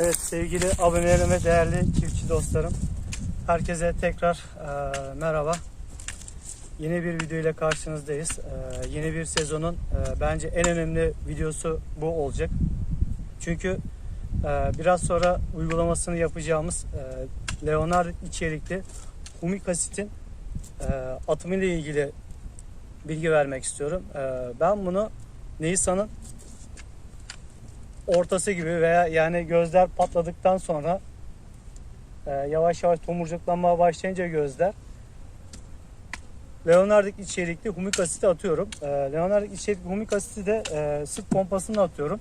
Evet sevgili abonelerim ve değerli çiftçi dostlarım. Herkese tekrar e, merhaba. Yeni bir video ile karşınızdayız. E, yeni bir sezonun e, bence en önemli videosu bu olacak. Çünkü e, biraz sonra uygulamasını yapacağımız e, Leonard içerikli humik asitin e, atımı ile ilgili bilgi vermek istiyorum. E, ben bunu Nisan'ın ortası gibi veya yani gözler patladıktan sonra e, yavaş yavaş tomurcuklanmaya başlayınca gözler Leonardik içerikli humik asiti atıyorum. E, Leonardik içerikli humik asiti de e, sırt pompasını atıyorum.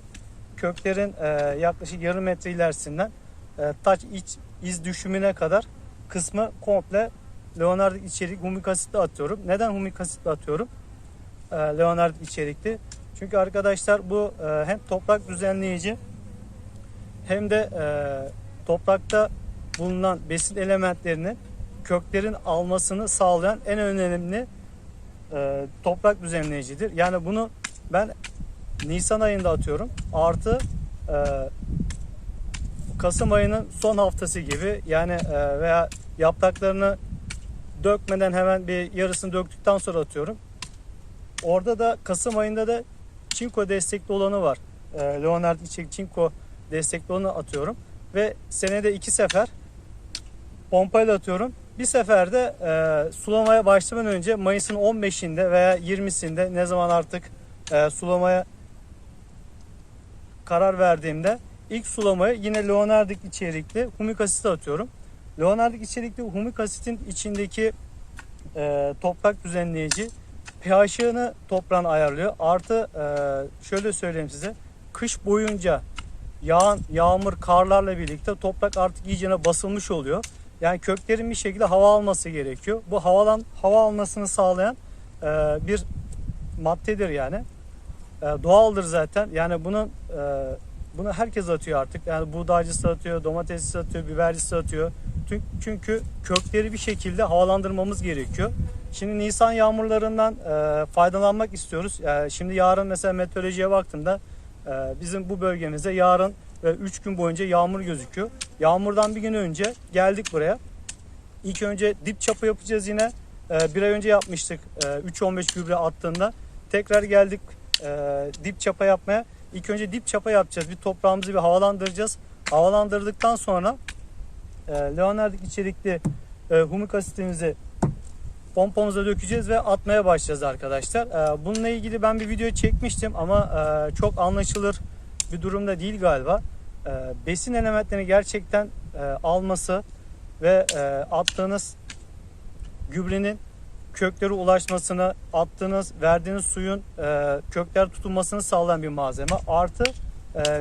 Köklerin e, yaklaşık yarım metre ilerisinden e, taç iç iz düşümüne kadar kısmı komple Leonardik içerikli humik asitli atıyorum. Neden humik asitli atıyorum? E, Leonardik içerikli. Çünkü arkadaşlar bu e, hem toprak düzenleyici hem de e, toprakta bulunan besin elementlerini köklerin almasını sağlayan en önemli e, toprak düzenleyicidir. Yani bunu ben Nisan ayında atıyorum. Artı e, Kasım ayının son haftası gibi yani e, veya yapraklarını dökmeden hemen bir yarısını döktükten sonra atıyorum. Orada da Kasım ayında da Çinko destekli olanı var. E, Leonard İçek Çinko destekli olanı atıyorum. Ve senede iki sefer pompayla atıyorum. Bir seferde e, sulamaya başlamadan önce Mayıs'ın 15'inde veya 20'sinde ne zaman artık e, sulamaya karar verdiğimde ilk sulamaya yine Leonardik içerikli humik asiti atıyorum. Leonardik içerikli humik asitin içindeki e, toprak düzenleyici pH'ını toprağın ayarlıyor. Artı e, şöyle söyleyeyim size. Kış boyunca yağan yağmur, karlarla birlikte toprak artık iyicene basılmış oluyor. Yani köklerin bir şekilde hava alması gerekiyor. Bu havalan hava almasını sağlayan e, bir maddedir yani. E, doğaldır zaten. Yani bunun e, bunu herkes atıyor artık. Yani buğdaycısı atıyor, domatesçisi atıyor, bibercisi atıyor. Çünkü kökleri bir şekilde havalandırmamız gerekiyor. Şimdi Nisan yağmurlarından e, faydalanmak istiyoruz. Yani şimdi yarın mesela meteorolojiye baktığımda e, bizim bu bölgemizde yarın 3 gün boyunca yağmur gözüküyor. Yağmurdan bir gün önce geldik buraya. İlk önce dip çapı yapacağız yine. E, bir ay önce yapmıştık e, 3-15 gübre attığında. Tekrar geldik e, dip çapa yapmaya. İlk önce dip çapa yapacağız. Bir toprağımızı bir havalandıracağız. Havalandırdıktan sonra e, Leonardik içerikli e, humik asitimizi pompamıza dökeceğiz ve atmaya başlayacağız arkadaşlar. E, bununla ilgili ben bir video çekmiştim ama e, çok anlaşılır bir durumda değil galiba. E, besin elementlerini gerçekten e, alması ve e, attığınız gübrenin köklere ulaşmasını, attığınız, verdiğiniz suyun kökler tutulmasını sağlayan bir malzeme. Artı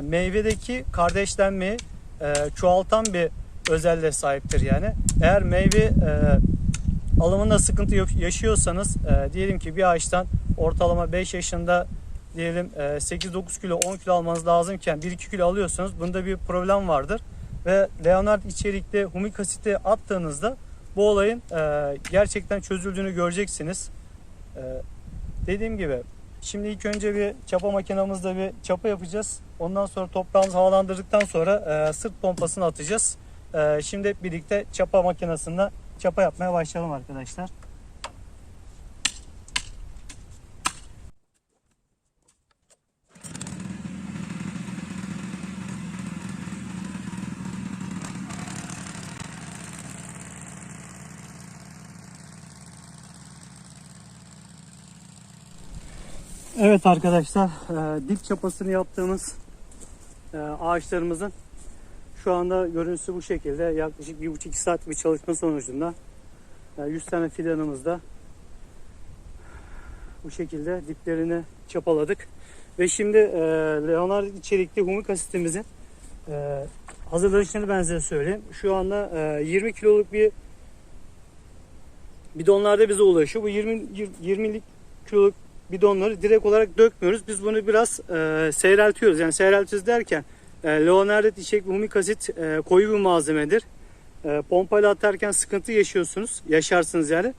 meyvedeki kardeşlenmeyi çoğaltan bir özelliğe sahiptir yani. Eğer meyve alımında sıkıntı yaşıyorsanız e, diyelim ki bir ağaçtan ortalama 5 yaşında diyelim e, 8-9 kilo 10 kilo almanız lazımken 1-2 kilo alıyorsanız bunda bir problem vardır. Ve Leonard içerikli humik asiti attığınızda bu olayın e, gerçekten çözüldüğünü göreceksiniz. E, dediğim gibi şimdi ilk önce bir çapa makinamızda bir çapa yapacağız. Ondan sonra toprağımızı havalandırdıktan sonra e, sırt pompasını atacağız. E, şimdi birlikte çapa makinesinde çapa yapmaya başlayalım arkadaşlar. Evet arkadaşlar e, dip çapasını yaptığımız e, ağaçlarımızın şu anda görüntüsü bu şekilde yaklaşık bir buçuk iki saat bir çalışma sonucunda e, 100 tane fidanımızda bu şekilde diplerini çapaladık ve şimdi e, Leonard içerikli humik asitimizin e, hazırlanışını ben size söyleyeyim. Şu anda e, 20 kiloluk bir bidonlarda bize ulaşıyor. Bu 20 20'lik kiloluk bidonları direkt olarak dökmüyoruz. Biz bunu biraz e, seyreltiyoruz. Yani seyreltiyoruz derken e, Leonardo içerikli humik asit e, koyu bir malzemedir. E, pompayla atarken sıkıntı yaşıyorsunuz. Yaşarsınız yani.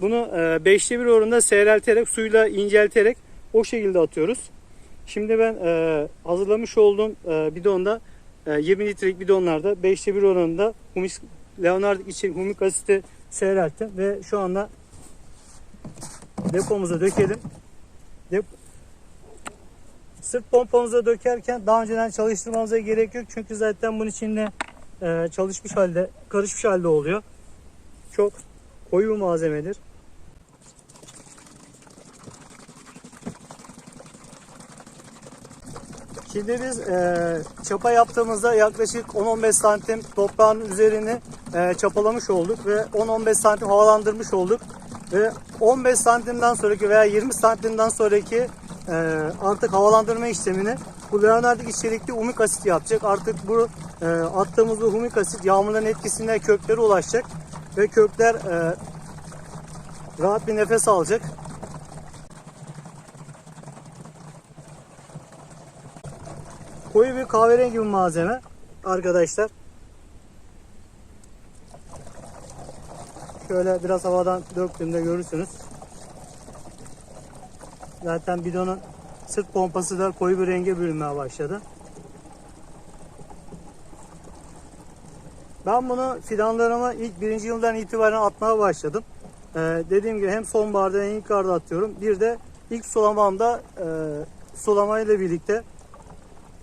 Bunu e, 5'te 1 oranında seyrelterek, suyla incelterek o şekilde atıyoruz. Şimdi ben e, hazırlamış olduğum e, bidonda e, 20 litrelik bidonlarda 5'te 1 oranında humus, Leonardo içerik humik asiti seyrelttim ve şu anda depomuza dökelim. Dep Sırt pompamıza dökerken daha önceden çalıştırmamıza gerek yok. Çünkü zaten bunun içinde e, çalışmış halde, karışmış halde oluyor. Çok koyu bir malzemedir. Şimdi biz e, çapa yaptığımızda yaklaşık 10-15 santim toprağın üzerini e, çapalamış olduk ve 10-15 santim havalandırmış olduk. Ve 15 santimden sonraki veya 20 santimden sonraki e, artık havalandırma işlemini bu Leonardo içerikli humik asit yapacak. Artık bu e, attığımız bu humik asit yağmurların etkisinde köklere ulaşacak ve kökler e, rahat bir nefes alacak. Koyu bir kahverengi bir malzeme arkadaşlar. Şöyle biraz havadan döktüğümde görürsünüz. Zaten bidonun sırt pompası da koyu bir renge bürünmeye başladı. Ben bunu fidanlarıma ilk birinci yıldan itibaren atmaya başladım. Ee, dediğim gibi hem sonbaharda hem ilkbaharda atıyorum. Bir de ilk sulamamda e, sulamayla birlikte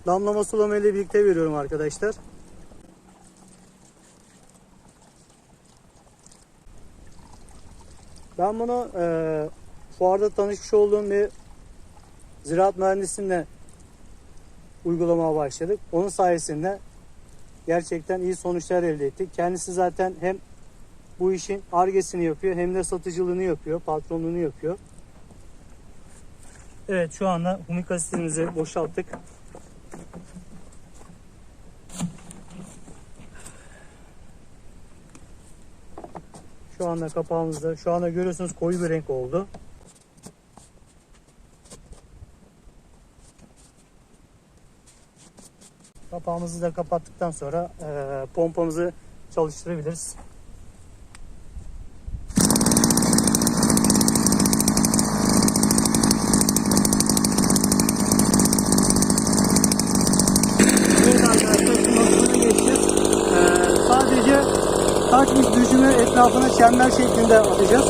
damlama sulamayla birlikte veriyorum arkadaşlar. Ben bunu e, fuarda tanışmış olduğum bir ziraat mühendisine uygulamaya başladık. Onun sayesinde gerçekten iyi sonuçlar elde ettik. Kendisi zaten hem bu işin argesini yapıyor hem de satıcılığını yapıyor, patronluğunu yapıyor. Evet şu anda humik asitimizi boşalttık. Şu anda kapağımızda, şu anda görüyorsunuz koyu bir renk oldu. Kapağımızı da kapattıktan sonra e, pompamızı çalıştırabiliriz. E, sadece taş bir düşümü etrafına çember şeklinde atacağız.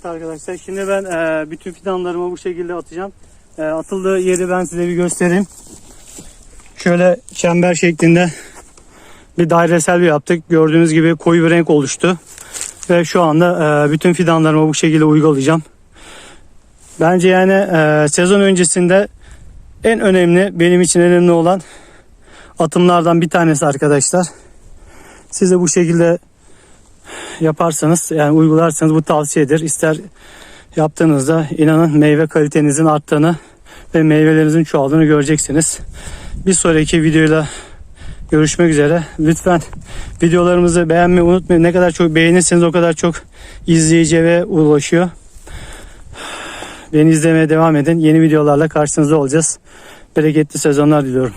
Evet arkadaşlar şimdi ben e, bütün fidanlarımı bu şekilde atacağım. E, atıldığı yeri ben size bir göstereyim. Şöyle çember şeklinde bir dairesel bir yaptık. Gördüğünüz gibi koyu bir renk oluştu. Ve şu anda e, bütün fidanlarımı bu şekilde uygulayacağım. Bence yani e, sezon öncesinde en önemli benim için önemli olan atımlardan bir tanesi arkadaşlar. Siz de bu şekilde yaparsanız yani uygularsanız bu tavsiyedir. İster yaptığınızda inanın meyve kalitenizin arttığını ve meyvelerinizin çoğaldığını göreceksiniz. Bir sonraki videoyla görüşmek üzere. Lütfen videolarımızı beğenmeyi unutmayın. Ne kadar çok beğenirseniz o kadar çok izleyiciye ve ulaşıyor. Beni izlemeye devam edin. Yeni videolarla karşınızda olacağız. Bereketli sezonlar diliyorum.